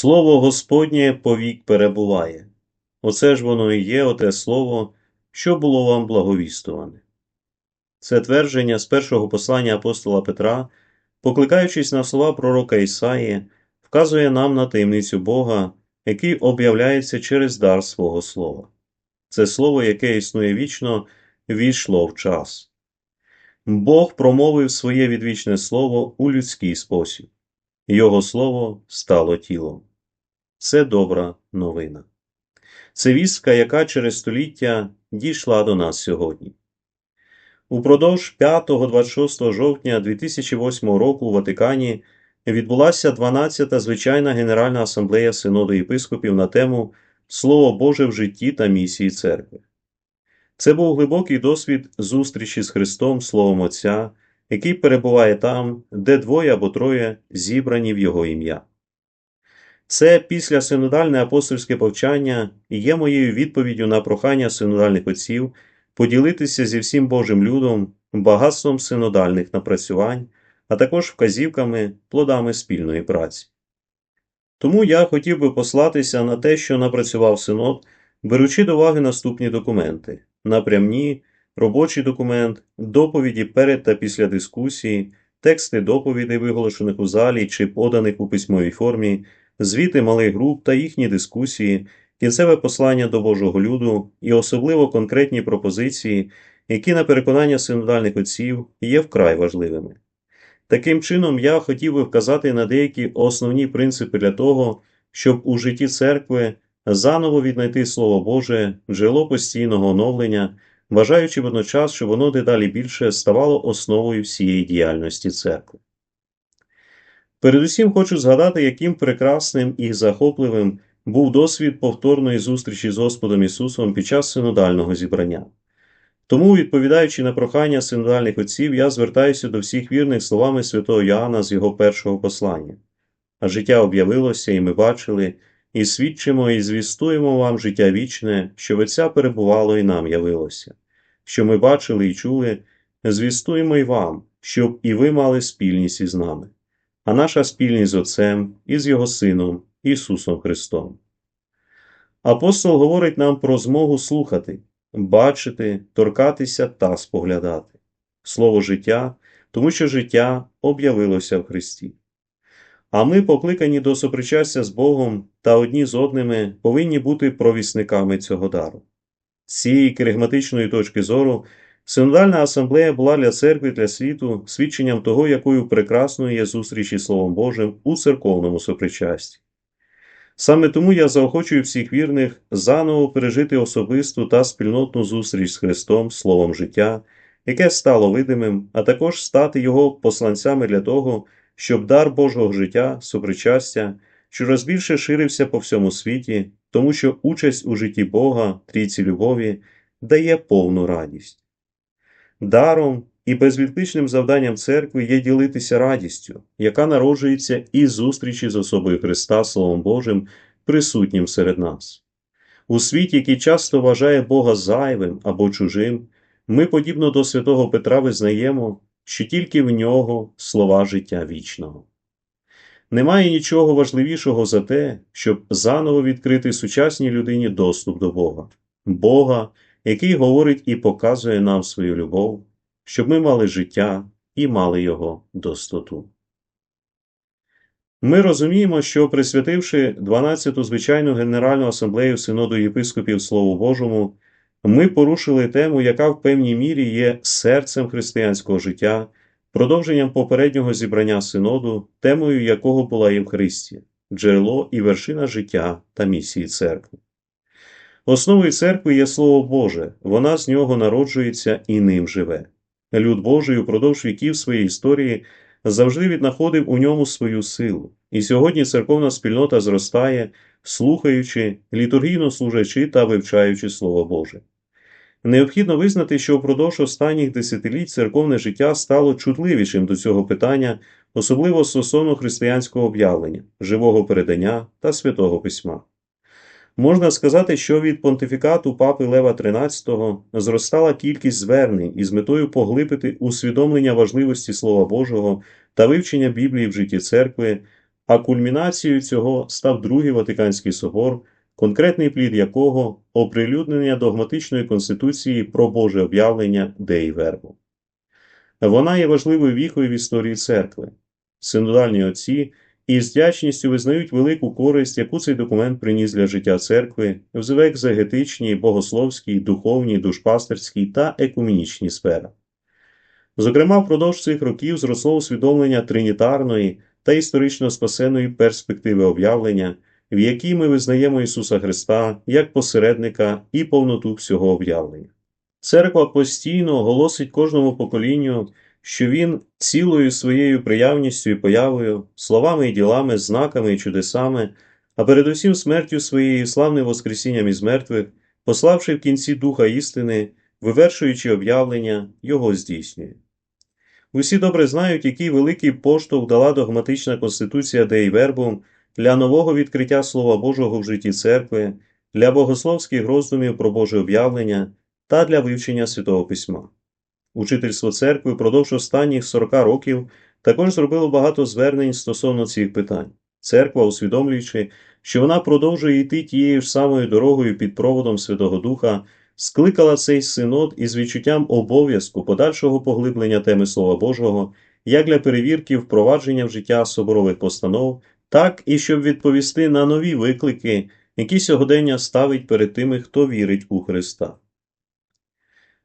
Слово Господнє повік перебуває. Оце ж воно і є оте слово, що було вам благовістуване. Це твердження з першого послання апостола Петра, покликаючись на слова пророка Ісаї, вказує нам на таємницю Бога, який об'являється через дар свого слова. Це слово, яке існує вічно, війшло в час. Бог промовив своє відвічне слово у людський спосіб. Його слово стало тілом. Це добра новина. Це вістка, яка через століття дійшла до нас сьогодні. Упродовж 5-26 жовтня 2008 року у Ватикані відбулася 12-та звичайна Генеральна асамблея Синоду єпископів на тему Слово Боже в житті та місії церкви. Це був глибокий досвід зустрічі з Христом Словом Отця, який перебуває там, де двоє або троє зібрані в Його ім'я. Це після синодальне апостольське повчання є моєю відповіддю на прохання синодальних отців поділитися зі всім Божим людом багатством синодальних напрацювань, а також вказівками, плодами спільної праці. Тому я хотів би послатися на те, що напрацював синод, беручи до уваги наступні документи: напрямні, робочий документ, доповіді перед та після дискусії, тексти доповідей, виголошених у залі чи поданих у письмовій формі, звіти малих груп та їхні дискусії, кінцеве послання до Божого люду і особливо конкретні пропозиції, які, на переконання синодальних отців, є вкрай важливими. Таким чином, я хотів би вказати на деякі основні принципи для того, щоб у житті церкви заново віднайти Слово Боже, джерело постійного оновлення, вважаючи водночас, що воно дедалі більше ставало основою всієї діяльності церкви. Передусім хочу згадати, яким прекрасним і захопливим був досвід повторної зустрічі з Господом Ісусом під час синодального зібрання. Тому, відповідаючи на прохання синодальних отців, я звертаюся до всіх вірних словами святого Йоанна з його першого послання. А життя об'явилося, і ми бачили, і свідчимо, і звістуємо вам життя вічне, що Отця перебувало і нам явилося, що ми бачили і чули, звістуємо й вам, щоб і ви мали спільність із нами, а наша спільність з Отцем і з Його Сином Ісусом Христом. Апостол говорить нам про змогу слухати, бачити, торкатися та споглядати слово життя, тому що життя об'явилося в Христі. А ми, покликані до сопричастя з Богом та одні з одними, повинні бути провісниками цього дару. З цієї керигматичної точки зору, Синодальна асамблея була для церкви для світу свідченням того, якою прекрасною є зустріч із Словом Божим у церковному сопричасті. Саме тому я заохочую всіх вірних заново пережити особисту та спільнотну зустріч з Христом, Словом життя, яке стало видимим, а також стати Його посланцями для того, щоб дар Божого життя, сопричастя, щораз більше ширився по всьому світі, тому що участь у житті Бога, трійці любові, дає повну радість. Даром і безвідкличним завданням церкви є ділитися радістю, яка народжується із зустрічі з особою Христа Словом Божим, присутнім серед нас. У світі, який часто вважає Бога зайвим або чужим, ми, подібно до святого Петра, визнаємо, що тільки в нього слова життя вічного. Немає нічого важливішого за те, щоб заново відкрити сучасній людині доступ до Бога, Бога, який говорить і показує нам свою любов, щоб ми мали життя і мали його достоту. Ми розуміємо, що присвятивши 12-ту звичайну Генеральну асамблею Синоду єпископів Слову Божому, ми порушили тему, яка в певній мірі є серцем християнського життя, продовженням попереднього зібрання синоду, темою якого була Євхаристія, джерело і вершина життя та місії церкви. Основою церкви є Слово Боже, вона з нього народжується і ним живе. Люд Божий упродовж віків своєї історії завжди віднаходив у ньому свою силу, і сьогодні церковна спільнота зростає, слухаючи, літургійно служачи та вивчаючи Слово Боже. Необхідно визнати, що впродовж останніх десятиліть церковне життя стало чутливішим до цього питання, особливо стосовно християнського об'явлення, живого передання та святого письма. Можна сказати, що від понтифікату папи Лева XIII зростала кількість звернень із метою поглибити усвідомлення важливості Слова Божого та вивчення Біблії в житті церкви, а кульмінацією цього став Другий Ватиканський собор, конкретний плід якого оприлюднення догматичної конституції про Боже об'явлення Деї Вербу. Вона є важливою віхою в історії церкви. Синодальні отці із вдячністю визнають велику користь, яку цей документ приніс для життя церкви в екзегетичній, богословській, духовній, душпастерській та екумінічній сферах. Зокрема, впродовж цих років зросло усвідомлення тринітарної та історично спасеної перспективи об'явлення, в якій ми визнаємо Ісуса Христа як посередника і повноту всього об'явлення. Церква постійно оголосить кожному поколінню, що Він цілою своєю приявністю і появою, словами і ділами, знаками і чудесами, а передусім смертю своєю славним Воскресінням із мертвих, пославши в кінці Духа істини, вивершуючи об'явлення, його здійснює. Усі добре знають, який великий поштовх дала догматична конституція Деї Вербум для нового відкриття Слова Божого в житті церкви, для богословських роздумів про Боже об'явлення та для вивчення Святого Письма. Учительство церкви впродовж останніх 40 років також зробило багато звернень стосовно цих питань. Церква, усвідомлюючи, що вона продовжує йти тією ж самою дорогою під проводом Святого Духа, скликала цей синод із відчуттям обов'язку подальшого поглиблення теми Слова Божого як для перевірки впровадження в життя соборових постанов, так і щоб відповісти на нові виклики, які сьогодення ставить перед тими, хто вірить у Христа.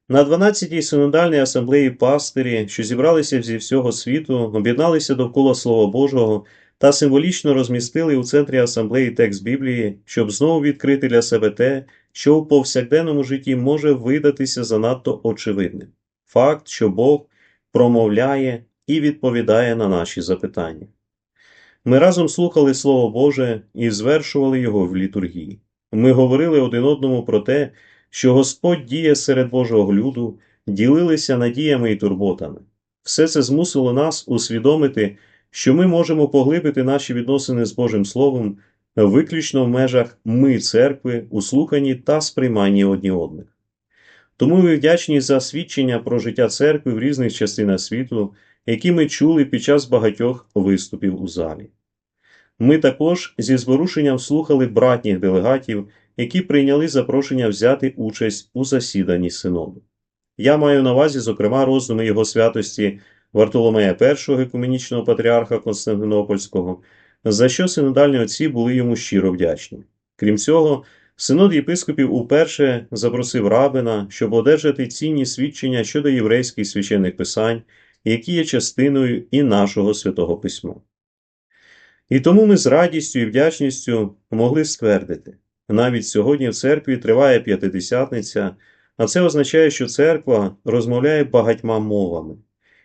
На 12-й синодальній асамблеї пастирі, що зібралися зі всього світу, об'єдналися довкола Слова Божого та символічно розмістили у центрі асамблеї текст Біблії, щоб знову відкрити для себе те, що в повсякденному житті може видатися занадто очевидним факт, що Бог промовляє і відповідає на наші запитання. Ми разом слухали Слово Боже і звершували його в літургії. Ми говорили один одному про те, що Господь діє серед Божого люду, ділилися надіями і турботами. Все це змусило нас усвідомити, що ми можемо поглибити наші відносини з Божим Словом виключно в межах ми церкви, у слуханні та сприйманні одні одних. Тому ми вдячні за свідчення про життя церкви в різних частинах світу, які ми чули під час багатьох виступів у залі. Ми також зі зворушенням слухали братніх делегатів, які прийняли запрошення взяти участь у засіданні синоду. Я маю на увазі, зокрема, роздуми його святості Вартоломея І, екуменічного патріарха Константинопольського, за що синодальні отці були йому щиро вдячні. Крім цього, синод єпископів уперше запросив рабина, щоб одержати цінні свідчення щодо єврейських священних писань, які є частиною і нашого святого письма. І тому ми з радістю і вдячністю могли ствердити, навіть сьогодні в церкві триває п'ятидесятниця, а це означає, що церква розмовляє багатьма мовами.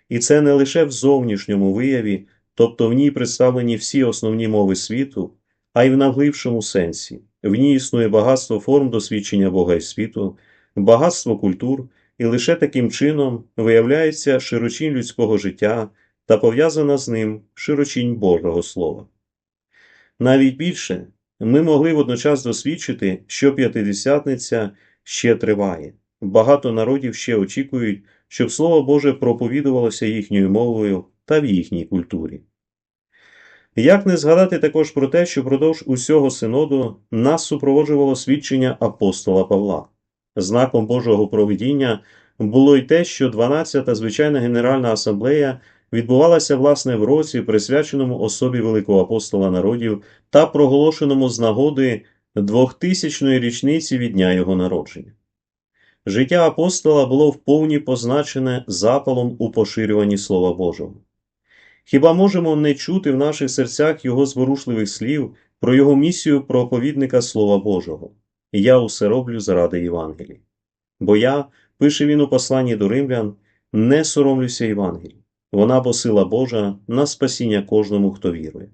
І це не лише в зовнішньому вияві, тобто в ній представлені всі основні мови світу, а й в наглибшому сенсі. В ній існує багатство форм досвідчення Бога і світу, багатство культур, і лише таким чином виявляється широчінь людського життя та пов'язана з ним широчінь Божого Слова. Навіть більше ми могли водночас досвідчити, що п'ятидесятниця ще триває. Багато народів ще очікують, щоб Слово Боже проповідувалося їхньою мовою та в їхній культурі. Як не згадати також про те, що впродовж усього синоду нас супроводжувало свідчення апостола Павла. Знаком Божого провидіння було й те, що 12-та звичайна Генеральна асамблея відбувалася власне в році, присвяченому особі великого апостола народів та проголошеному з нагоди 2000-ї річниці від дня його народження. Життя апостола було вповні позначене запалом у поширюванні Слова Божого. Хіба можемо не чути в наших серцях його зворушливих слів про його місію проповідника Слова Божого? Я усе роблю заради Євангелії. Бо я, пише він у посланні до римлян, не соромлюся Євангелії. Вона бо сила Божа на спасіння кожному, хто вірує.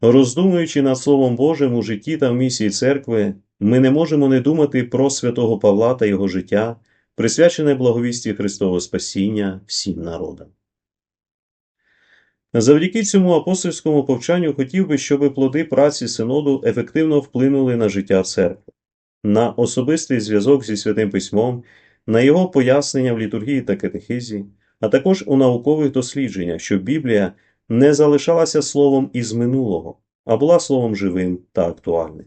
Роздумуючи над Словом Божим у житті та в місії церкви, ми не можемо не думати про святого Павла та його життя, присвячене благовісті Христового спасіння всім народам. Завдяки цьому апостольському повчанню хотів би, щоб плоди праці синоду ефективно вплинули на життя церкви, на особистий зв'язок зі святим письмом, на його пояснення в літургії та катехизі, а також у наукових дослідженнях, щоб Біблія не залишалася словом із минулого, а була словом живим та актуальним.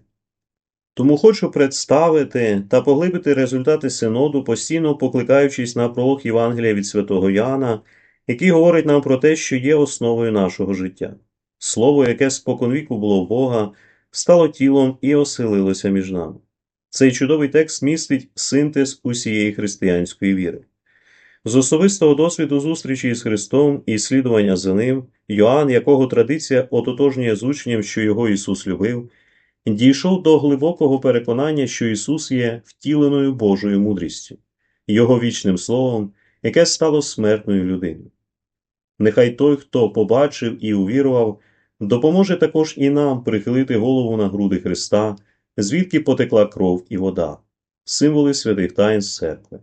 Тому хочу представити та поглибити результати синоду, постійно покликаючись на пролог Євангелія від святого Яна, який говорить нам про те, що є основою нашого життя. Слово, яке споконвіку було в Бога, стало тілом і оселилося між нами. Цей чудовий текст містить синтез усієї християнської віри. З особистого досвіду зустрічі з Христом і слідування за ним, Йоанн, якого традиція ототожнює з учнем, що його Ісус любив, дійшов до глибокого переконання, що Ісус є втіленою Божою мудрістю, Його вічним словом, яке стало смертною людиною. Нехай той, хто побачив і увірував, допоможе також і нам прихилити голову на груди Христа, звідки потекла кров і вода, символи святих таїн церкви.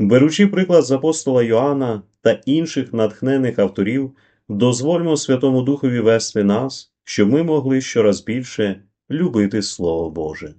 Беручи приклад з апостола Йоанна та інших натхнених авторів, дозвольмо Святому Духові вести нас, щоб ми могли щораз більше любити Слово Боже.